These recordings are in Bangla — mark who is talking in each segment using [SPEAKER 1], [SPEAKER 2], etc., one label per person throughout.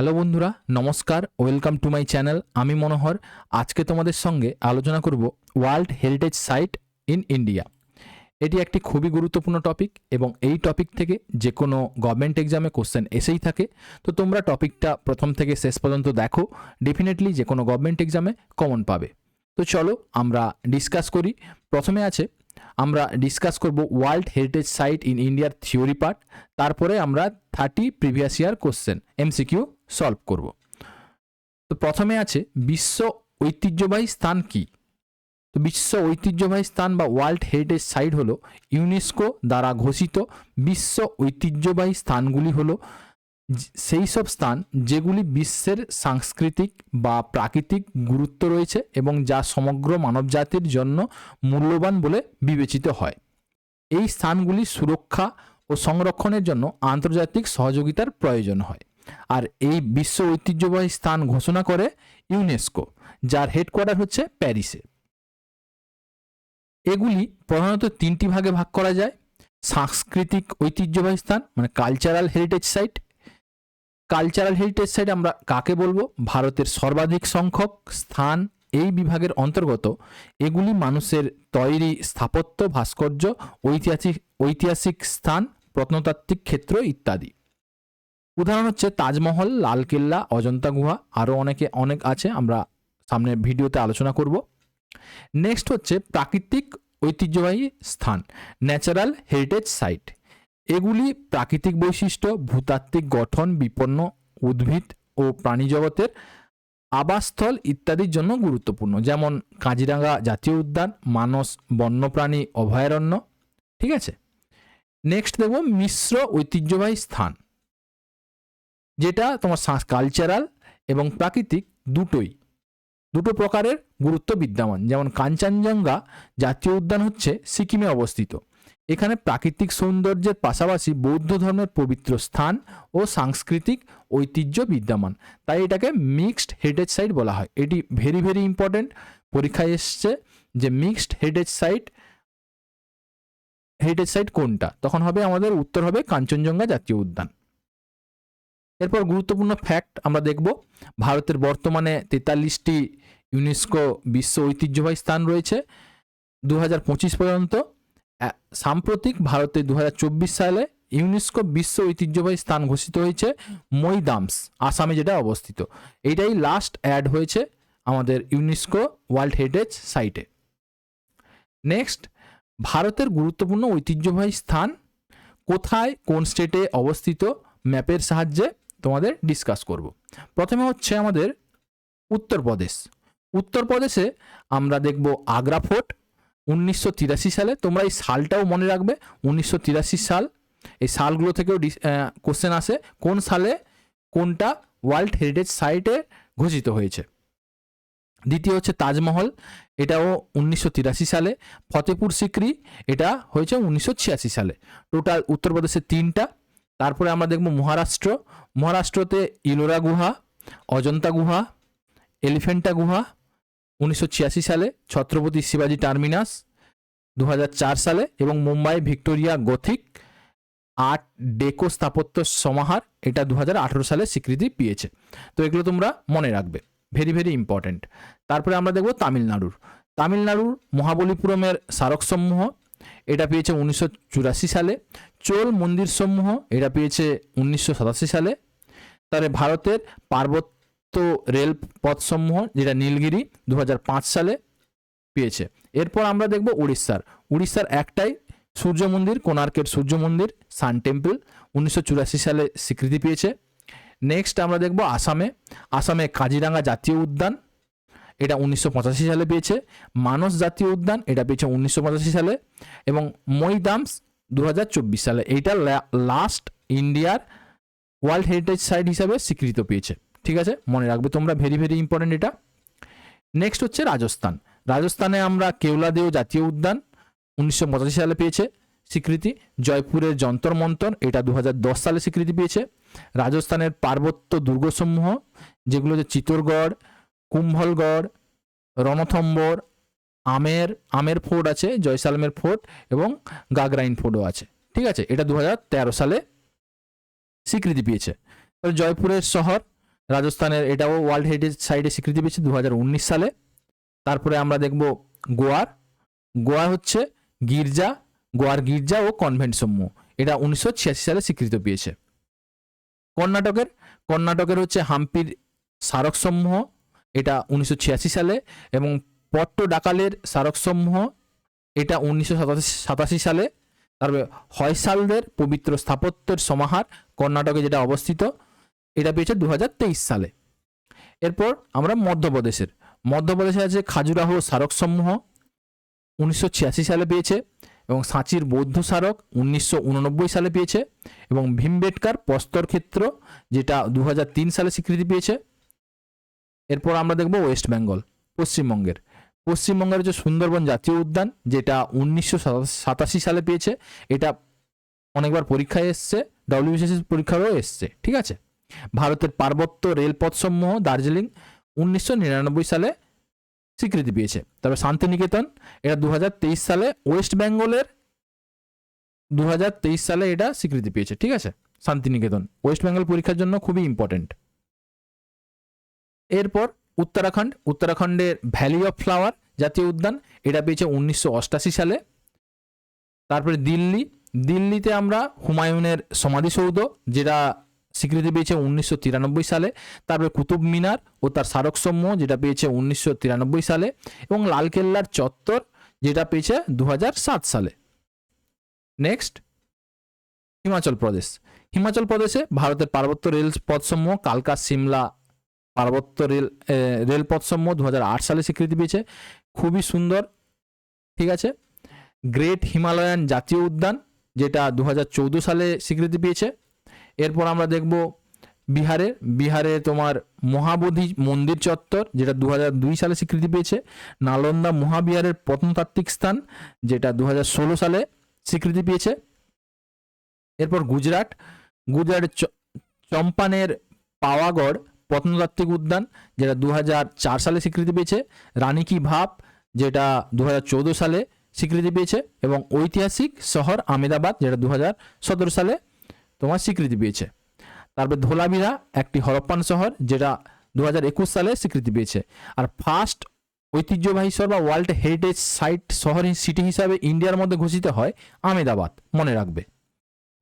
[SPEAKER 1] হ্যালো বন্ধুরা, নমস্কার, ওয়েলকাম টু মাই চ্যানেল, আমি মনোহর। আজকে তোমাদের সঙ্গে আলোচনা করব world heritage site in India. এটি একটি খুবই গুরুত্বপূর্ণ টপিক এবং এই টপিক থেকে যে কোনো গভর্নমেন্ট এক্সামে কোশ্চেন এসেই থাকে। তো তোমরা টপিকটা প্রথম থেকে শেষ পর্যন্ত দেখো, ডেফিনেটলি যে কোনো গভর্নমেন্ট এক্সামে কমন পাবে। তো চলো আমরা ডিসকাস করি। প্রথমে আছে, আমরা ডিসকাস করব ওয়ার্ল্ড হেরিটেজ সাইট ইন ইন্ডিয়ার থিওরি পার্ট, তারপরে আমরা thirty previous year question, MCQ solve করব। তো প্রথমে আছে বিশ্ব ঐতিহ্যবাহী স্থান কি? তো বিশ্ব ঐতিহ্যবাহী স্থান বা ওয়ার্ল্ড হেরিটেজ সাইট হলো ইউনেস্কো দ্বারা ঘোষিত বিশ্ব ঐতিহ্যবাহী স্থানগুলি হলো সেই সব স্থান যেগুলি বিশ্বের সাংস্কৃতিক বা প্রাকৃতিক গুরুত্ব রয়েছে এবং যা সমগ্র মানবজাতির জন্য মূল্যবান বলে বিবেচিত হয়। এই স্থানগুলি সুরক্ষা ও সংরক্ষণের জন্য আন্তর্জাতিক সহযোগিতার প্রয়োজন হয়। আর এই বিশ্ব ঐতিহ্যবাহী স্থান ঘোষণা করে ইউনেস্কো, যার হেডকোয়ার্টার হচ্ছে প্যারিসে। এগুলি প্রধানত তিনটি ভাগে ভাগ করা যায়। সাংস্কৃতিক ঐতিহ্যবাহী স্থান মানে cultural heritage site cultural heritage site আমরা কাকে বলব? ভারতের সর্বাধিক সংখ্যক স্থান এই বিভাগের অন্তর্গত। এগুলি মানুষের তৈরি স্থাপত্য, ভাস্কর্য, ঐতিহাসিক ঐতিহাসিক স্থান, প্রত্নতাত্ত্বিক ক্ষেত্র ইত্যাদি। উদাহরণ হচ্ছে তাজমহল লালকেল্লা অজন্তা গুহা আরও অনেকে, অনেক আছে, আমরা সামনে ভিডিওতে আলোচনা করব। নেক্সট হচ্ছে প্রাকৃতিক ঐতিহ্যবাহী স্থান, ন্যাচারাল হেরিটেজ সাইট। এগুলি প্রাকৃতিক বৈশিষ্ট্য, ভূতাত্ত্বিক গঠন, বিপন্ন উদ্ভিদ ও প্রাণীজগতের আবাসস্থল ইত্যাদির জন্য গুরুত্বপূর্ণ। যেমন কাজিরাঙ্গা জাতীয় উদ্যান, মানস বন্যপ্রাণী অভয়ারণ্য, ঠিক আছে? নেক্সট দেখব মিশ্র ঐতিহ্যবাহী স্থান। যেটা তোমার কালচারাল এবং প্রাকৃতিক দুটোই। দুটো প্রকারের গুরুত্ব বিদ্যমান। যেমন কাঞ্চনজঙ্ঘা জাতীয় উদ্যান হচ্ছে সিকিমে অবস্থিত। এখানে প্রাকৃতিক সৌন্দর্যের পাশাপাশি বৌদ্ধ ধর্মের পবিত্র স্থান ও সাংস্কৃতিক ঐতিহ্য বিদ্যমান। তাই এটাকে মিক্সড হেরিটেজ সাইট বলা হয়। এটি ভেরি ভেরি ইম্পর্টেন্ট পরীক্ষায় এসছে যে mixed heritage site heritage site কোনটা? তখন হবে আমাদের উত্তর হবে কাঞ্চনজঙ্ঘা জাতীয় উদ্যান। এরপর গুরুত্বপূর্ণ ফ্যাক্ট আমরা দেখব, ভারতের বর্তমানে তেতাল্লিশটি ইউনেস্কো বিশ্ব ঐতিহ্যবাহী স্থান রয়েছে দু হাজার পঁচিশ পর্যন্ত। সাম্প্রতিক ভারতে দু হাজার চব্বিশ সালে ইউনেস্কো বিশ্ব ঐতিহ্যবাহী স্থান ঘোষিত হয়েছে মৈদামস, আসামে যেটা অবস্থিত। এইটাই লাস্ট অ্যাড হয়েছে আমাদের ইউনেস্কো ওয়ার্ল্ড হেরিটেজ সাইটে নেক্সট ভারতের গুরুত্বপূর্ণ ঐতিহ্যবাহী স্থান কোথায়, কোন স্টেটে অবস্থিত ম্যাপের সাহায্যে তোমাদের ডিসকাস করব। প্রথমে হচ্ছে আমাদের উত্তরপ্রদেশ। উত্তরপ্রদেশে আমরা দেখব আগ্রা ফোর্ট, উনিশশো তিরাশি সালে। তোমরা এই সালটাও মনে রাখবে, উনিশশো তিরাশি সাল। এই সালগুলো থেকেও ডিস কোশ্চেন আসে, কোন সালে কোনটা ওয়ার্ল্ড হেরিটেজ সাইটে ঘোষিত হয়েছে? দ্বিতীয় হচ্ছে তাজমহল, এটাও উনিশশো তিরাশি সালে। ফতেপুর সিক্রি, এটা হয়েছে উনিশশো ছিয়াশি সালে। টোটাল উত্তরপ্রদেশে তিনটা তারপরে আমরা দেখব মহারাষ্ট্র। মহারাষ্ট্রতে ইলোরা গুহা, অজন্তা গুহা এলিফেন্টা গুহা, উনিশশো ছিয়াশি সালে ছত্রপতি শিবাজি টার্মিনাস দু হাজার চার সালে এবং Mumbai Victoria Gothic art deco স্থাপত্য সমাহার এটা দু হাজার আঠেরো সালে স্বীকৃতি পেয়েছে। তো এগুলো তোমরা মনে রাখবে। ভেরি ভেরি ইম্পর্ট্যান্ট তারপরে আমরা দেখব তামিলনাড়ুর। তামিলনাড়ুর মহাবলীপুরমের স্মারকসমূহ এটা পেয়েছে উনিশশো চুরাশি সালে। চোল মন্দির সমূহ এটা পেয়েছে উনিশশো সাতাশি সালে। তাহলে ভারতের পার্বত্য রেল পথসমূহ যেটা নীলগিরি দু হাজার পাঁচ সালে পেয়েছে। এরপর আমরা দেখব উড়িষ্যার। উড়িষ্যার একটাই সূর্য মন্দির, কোণার্কের সূর্য মন্দির, সান টেম্পল, উনিশশো চুরাশি সালে স্বীকৃতি পেয়েছে। নেক্সট আমরা দেখব আসামে। আসামে কাজিরাঙ্গা জাতীয় উদ্যান। এটা উনিশশো পঁচাশি সালে পেয়েছে। মানস জাতীয় উদ্যান, এটা পেয়েছে উনিশশো পঁচাশি সালে। এবং মৈদামস দু হাজার চব্বিশ সালে, এইটা লাস্ট ইন্ডিয়ার ওয়ার্ল্ড হেরিটেজ সাইট হিসাবে স্বীকৃত পেয়েছে। ঠিক আছে? মনে রাখবে তোমরা ভেরি ভেরি ইম্পর্টেন্ট এটা। নেক্সট হচ্ছে রাজস্থান। রাজস্থানে আমরা কেওলাদেও জাতীয় উদ্যান, উনিশশো পঁচাশি সালে পেয়েছে স্বীকৃতি। জয়পুরের যন্তর মন্তর, এটা দু হাজার দশ সালে স্বীকৃতি পেয়েছে। রাজস্থানের পার্বত্য দুর্গসমূহ, যেগুলো যে চিত্তরগড় কুম্ভলগড়, রণথম্বর, আমের আমের ফোর্ট আছে, জয়সালমের ফোর্ট এবং গাগরাইন ফোর্টও আছে। ঠিক আছে? এটা দু হাজার তেরো সালে স্বীকৃতি পেয়েছে। জয়পুরের শহর, রাজস্থানের এটাও ওয়ার্ল্ড হেরিটেজ সাইটে স্বীকৃতি পেয়েছে দু হাজার উনিশ সালে। তারপরে আমরা দেখব গোয়ার। গোয়া হচ্ছে গির্জা, গোয়ার গির্জা ও কনভেন্ট সমূহ। এটা উনিশশো ছিয়াশি সালে স্বীকৃত পেয়েছে। কর্ণাটকের কর্ণাটকের হচ্ছে হাম্পির স্মারকসমূহ এটা উনিশশো ছিয়াশি সালে এবং পট্ট ডাকালের স্মারকসমূহ এটা উনিশশো সাতাশি সালে। তারপরে হয়সালদের পবিত্র স্থাপত্যের সমাহার কর্ণাটকে যেটা অবস্থিত, এটা পেয়েছে দু হাজার তেইশ সালে। এরপর আমরা মধ্যপ্রদেশের। মধ্যপ্রদেশে আছে খাজুরাহো স্মারকসমূহ, উনিশশো ছিয়াশি সালে পেয়েছে এবং সাঁচির বৌদ্ধ স্মারক উনিশশো উননব্বই সালে পেয়েছে এবং ভীমবেটকার প্রস্তর ক্ষেত্র যেটা দু হাজার তিন সালে স্বীকৃতি পেয়েছে। এরপর আমরা দেখব ওয়েস্ট বেঙ্গল, পশ্চিমবঙ্গের। পশ্চিমবঙ্গের হচ্ছে সুন্দরবন জাতীয় উদ্যান, যেটা উনিশশো সাতাশি সালে পেয়েছে, এটা অনেকবার পরীক্ষায় এসছে ডব্লিউবিসিএস পরীক্ষারও এসছে, ঠিক আছে? ভারতের পার্বত্য রেলপথ সমূহ দার্জিলিং উনিশশো নিরানব্বই সালে স্বীকৃতি পেয়েছে। তবে শান্তিনিকেতন, এটা দু হাজার তেইশ সালে, ওয়েস্ট বেঙ্গলের দু হাজার তেইশ সালে এটা স্বীকৃতি পেয়েছে, ঠিক আছে? শান্তিনিকেতন, ওয়েস্ট বেঙ্গল পরীক্ষার জন্য খুবই ইম্পর্টেন্ট এরপর উত্তরাখণ্ড, উত্তরাখণ্ডের ভ্যালি অফ ফ্লাওয়ার জাতীয় উদ্যান, এটা পেয়েছে উনিশশো সালে। তারপরে দিল্লি, দিল্লিতে আমরা হুমায়ুনের সমাধিসৌধ, যেটা স্বীকৃতি পেয়েছে উনিশশো তিরানব্বই সালে। তারপরে কুতুব মিনার ও তার স্মারকসমূহ, যেটা পেয়েছে উনিশশো তিরানব্বই সালে। এবং লালকেল্লার চত্বর, যেটা পেয়েছে দু সালে। নেক্সট হিমাচল প্রদেশ। হিমাচল প্রদেশে ভারতের পার্বত্য রেল পথসমূহ কালকা, সিমলা পার্বত্য রেল রেলপথসমূহ দু হাজার আট সালে স্বীকৃতি পেয়েছে। খুবই সুন্দর, ঠিক আছে? গ্রেট হিমালয়ান জাতীয় উদ্যান, যেটা দু হাজার চৌদ্দ সালে স্বীকৃতি পেয়েছে। এরপর আমরা দেখব বিহারে। বিহারে তোমার মহাবোধি মন্দির চত্বর, যেটা দু সালে স্বীকৃতি পেয়েছে। নালন্দা মহাবিহারের প্রত্নতাত্ত্বিক স্থান, যেটা দু হাজার ষোলো সালে স্বীকৃতি পেয়েছে। এরপর গুজরাট। গুজরাটের চম্পানের পাওয়াগড় প্রত্নতাত্ত্বিক উদ্যান, যেটা দু সালে স্বীকৃতি পেয়েছে। রানী কি ভাব, যেটা দু হাজার চৌদ্দ সালে স্বীকৃতি পেয়েছে এবং ঐতিহাসিক শহর আমেদাবাদ যেটা দু সালে তোমার স্বীকৃতি পেয়েছে। তারপর ধোলাবিরা একটি হরপ্পান শহর, যেটা দু সালে স্বীকৃতি পেয়েছে। আর ফার্স্ট ঐতিহ্যবাহী শহর বা ওয়ার্ল্ড হেরিটেজ সাইট শহর সিটি হিসাবে ইন্ডিয়ার মধ্যে ঘোষিত হয় আমেদাবাদ মনে রাখবে।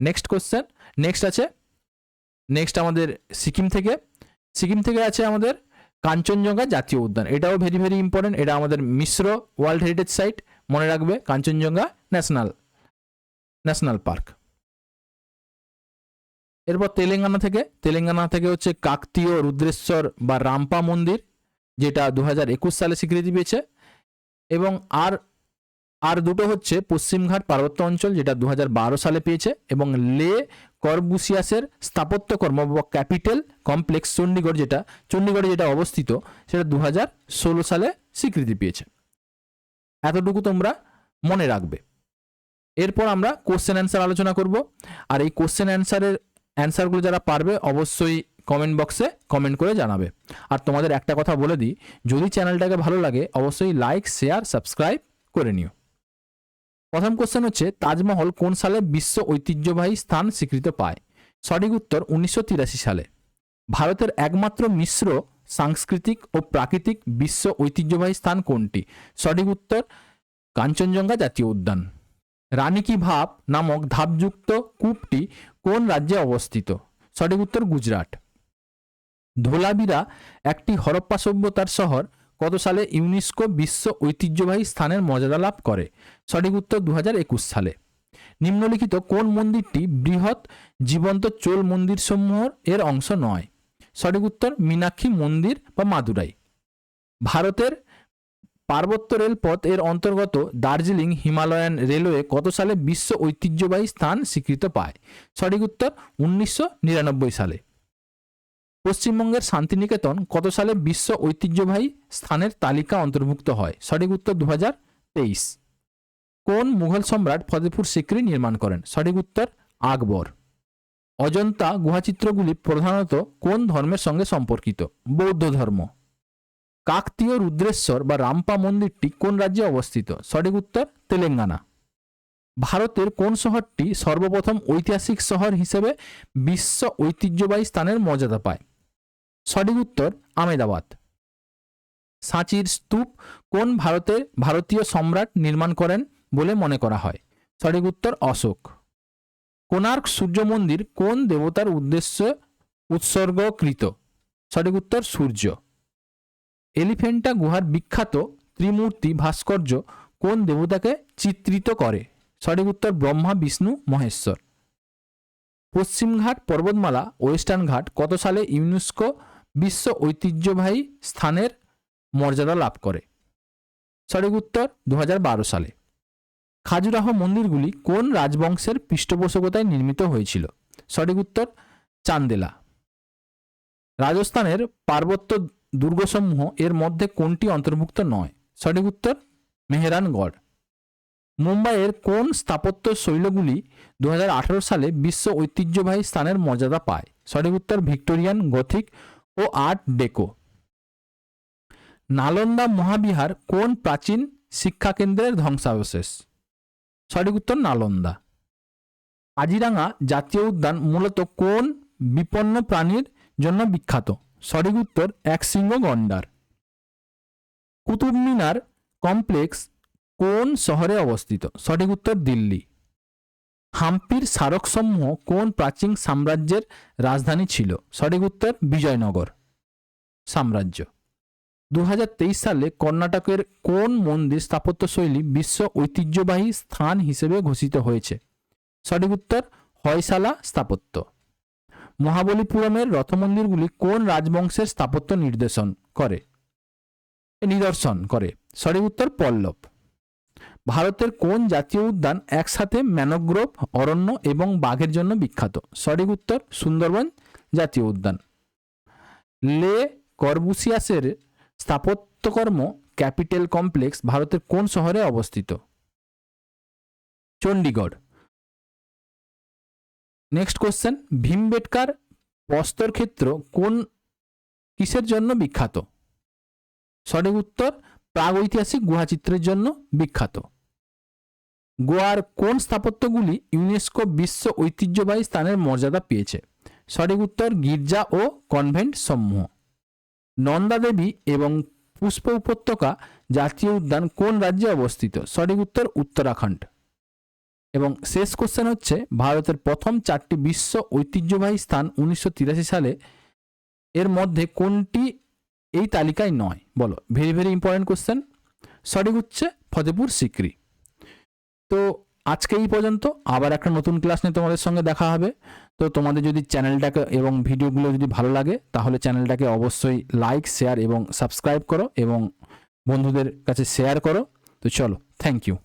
[SPEAKER 1] নেক্সট কোশ্চেন নেক্সট আছে। নেক্সট আমাদের সিকিম থেকে। সিকিম থেকে আছে আমাদের কাঞ্চনজঙ্ঘা জাতীয় উদ্যান। এটাও ভেরি ভেরি ইম্পর্টেন্ট এটা আমাদের মিশ্র ওয়ার্ল্ড হেরিটেজ সাইট মনে রাখবে, কাঞ্চনজঙ্ঘা ন্যাশনাল ন্যাশনাল পার্ক এরপর তেলেঙ্গানা থেকে। তেলেঙ্গানা থেকে হচ্ছে কাকতীয় রুদ্রেশ্বর বা রাম্পা মন্দির, যেটা দু সালে স্বীকৃতি পেয়েছে। এবং আর আর দুটো হচ্ছে পশ্চিমঘাট পার্বত্য অঞ্চল, যেটা দু হাজার বারো সালে পেয়েছে। এবং লে করবুসিয়াসের স্থাপত্যকর্ম বা ক্যাপিটাল কমপ্লেক্স চণ্ডীগড় যেটা চণ্ডীগড়ে যেটা অবস্থিত, সেটা দু হাজার ষোলো সালে স্বীকৃতি পেয়েছে। এতটুকু তোমরা মনে রাখবে। এরপর আমরা কোশ্চেন অ্যান্সার আলোচনা করব। আর এই কোশ্চেন অ্যান্সারের অ্যান্সারগুলো যারা পারবে, অবশ্যই কমেন্ট বক্সে কমেন্ট করে জানাবে। আর তোমাদের একটা কথা বলে দিই, যদি চ্যানেলটাকে ভালো লাগে, অবশ্যই লাইক শেয়ার সাবস্ক্রাইব করে নিও। প্রথম কোশ্চেন হচ্ছে, তাজমহল কোন সালে বিশ্ব ঐতিহ্যবাহী স্থান স্বীকৃত পায়? সঠিক উত্তর উনিশশো তিরাশি সালে। ভারতের একমাত্র মিশ্র সাংস্কৃতিক ও প্রাকৃতিক বিশ্ব ঐতিহ্যবাহী স্থান কোনটি? সঠিক উত্তর, কাঞ্চনজঙ্ঘা জাতীয় উদ্যান। রানী কি ভাব নামক ধাপযুক্ত কূপটি কোন রাজ্যে অবস্থিত? সঠিক উত্তর, গুজরাট। ধোলাবিরা একটি হরপ্পা সভ্যতার শহর কত সালে ইউনেস্কো বিশ্ব ঐতিহ্যবাহী স্থানের মর্যাদা লাভ করে? সঠিক উত্তর দু হাজার একুশ সালে। নিম্নলিখিত কোন মন্দিরটি বৃহৎ জীবন্ত চোল মন্দির মন্দিরসমূহ এর অংশ নয়? সঠিক উত্তর, মীনাক্ষী মন্দির বা মাদুরাই। ভারতের পার্বত্য রেলপথ এর অন্তর্গত দার্জিলিং হিমালয়ান রেলওয়ে কত সালে বিশ্ব ঐতিহ্যবাহী স্থান স্বীকৃত পায়? সঠিক উত্তর, উনিশশো নিরানব্বই সালে। পশ্চিমবঙ্গের শান্তিনিকেতন কত সালে বিশ্ব ঐতিহ্যবাহী স্থানের তালিকা অন্তর্ভুক্ত হয়? সঠিক উত্তর দু কোন মুঘল সম্রাট ফতেপুর সিক্রি নির্মাণ করেন? সঠিক উত্তর, আকবর। অজন্তা গুহাচিত্রগুলি প্রধানত কোন ধর্মের সঙ্গে সম্পর্কিত? বৌদ্ধ ধর্ম। কাকতীয় রুদ্রেশ্বর বা রাম্পা মন্দিরটি কোন রাজ্যে অবস্থিত? সঠিক উত্তর, তেলেঙ্গানা। ভারতের কোন শহরটি সর্বপ্রথম ঐতিহাসিক শহর হিসেবে বিশ্ব ঐতিহ্যবাহী স্থানের মর্যাদা পায়? সঠিক উত্তর, আমেদাবাদ। সাঁচির স্তূপ কোন ভারতের ভারতীয় সম্রাট নির্মাণ করেন বলে মনে করা হয়? সঠিক উত্তর, অশোক। কোণার্ক সূর্য মন্দির কোন দেবতার উদ্দেশ্যে উৎসর্গকৃত? সঠিক উত্তর, সূর্য। এলিফেন্টা গুহার বিখ্যাত ত্রিমূর্তি ভাস্কর্য কোন দেবতাকে চিত্রিত করে? সঠিক উত্তর, ব্রহ্মা, বিষ্ণু, মহেশ্বর। পশ্চিমঘাট পর্বতমালা, ওয়েস্টার্ন ঘাট কত সালে ইউনেস্কো বিশ্ব ঐতিহ্যবাহী স্থানের মর্যাদা লাভ করে। সঠিক উত্তর দু হাজার বারো সালে। খাজুরাহ মন্দিরগুলি কোন রাজবংশের পৃষ্ঠপোষকতায় নির্মিত হয়েছিল? সঠিক উত্তর চান্দেলা। রাজস্থানের পার্বত্য দুর্গসমূহ এর মধ্যে কোনটি অন্তর্ভুক্ত নয়? সঠিক উত্তর মেহরানগড়। মুম্বাইয়ের কোন স্থাপত্য শৈলগুলি দু হাজার আঠারো সালে বিশ্ব ঐতিহ্যবাহী স্থানের মর্যাদা পায়? সঠিক উত্তর ভিক্টোরিয়ান গথিক ও আর্ট ডেকো। নালন্দা মহাবিহার কোন প্রাচীন শিক্ষাকেন্দ্রের ধ্বংসাবশেষ? সঠিক উত্তর নালন্দা। কাজিরাঙ্গা জাতীয় উদ্যান মূলত কোন বিপন্ন প্রাণীর জন্য বিখ্যাত? সঠিক উত্তর একশৃঙ্গ গন্ডার। কুতুব মিনার কমপ্লেক্স কোন শহরে অবস্থিত? সঠিক উত্তর দিল্লি। হাম্পির স্মারকসমূহ কোন প্রাচীন সাম্রাজ্যের রাজধানী ছিল? সঠিক উত্তর, বিজয়নগর সাম্রাজ্য। দু হাজার তেইশ সালে কর্ণাটকের কোন মন্দির স্থাপত্যশৈলী বিশ্ব ঐতিহ্যবাহী স্থান হিসেবে ঘোষিত হয়েছে? সঠিক উত্তর, হয়শালা স্থাপত্য। মহাবলীপুরমের রথমন্দিরগুলি কোন রাজবংশের স্থাপত্য নির্দেশন করে? নিদর্শন করে। সঠিক উত্তর, পল্লব। ভারতের কোন জাতীয় উদ্যান একসাথে ম্যানোগ্রোভ, অরণ্য এবং বাঘের জন্য বিখ্যাত? সঠিক উত্তর, সুন্দরবন জাতীয় উদ্যান। লে করবুসিয়াসের স্থাপত্যকর্ম ক্যাপিটাল কমপ্লেক্স ভারতের কোন শহরে অবস্থিত? চণ্ডীগড় নেক্সট কোশ্চেন, ভীমবেটকার প্রস্তর ক্ষেত্র কোন কিসের জন্য বিখ্যাত? সঠিক উত্তর, প্রাগৈতিহাসিক গুহাচিত্রের জন্য বিখ্যাত। গোয়ার কোন স্থাপত্যগুলি ইউনেস্কো বিশ্ব ঐতিহ্যবাহী স্থানের মর্যাদা পেয়েছে? সঠিক উত্তর গির্জা ও কনভেন্ট সমূহ। নন্দাদেবী এবং পুষ্প উপত্যকা জাতীয় উদ্যান কোন রাজ্যে অবস্থিত? সঠিক উত্তর উত্তরাখণ্ড। এবং শেষ কোশ্চেন হচ্ছে, ভারতের প্রথম চারটি বিশ্ব ঐতিহ্যবাহী স্থান উনিশশো তিরাশি সালে এর মধ্যে কোনটি এই তালিকায় নয়? বলো ভেরি ভেরি ইম্পর্টেন্ট কোশ্চেন সঠিক হচ্ছে ফতেপুর সিক্রি। তো আজকে এই পর্যন্ত। আবার একটা নতুন ক্লাস নিয়ে তোমাদের সঙ্গে দেখা হবে। তো তোমাদের যদি চ্যানেলটাকে এবং ভিডিওগুলো যদি ভালো লাগে, তাহলে চ্যানেলটাকে অবশ্যই লাইক শেয়ার এবং সাবস্ক্রাইব করো এবং বন্ধুদের কাছে শেয়ার করো। তো চলো থ্যাংক ইউ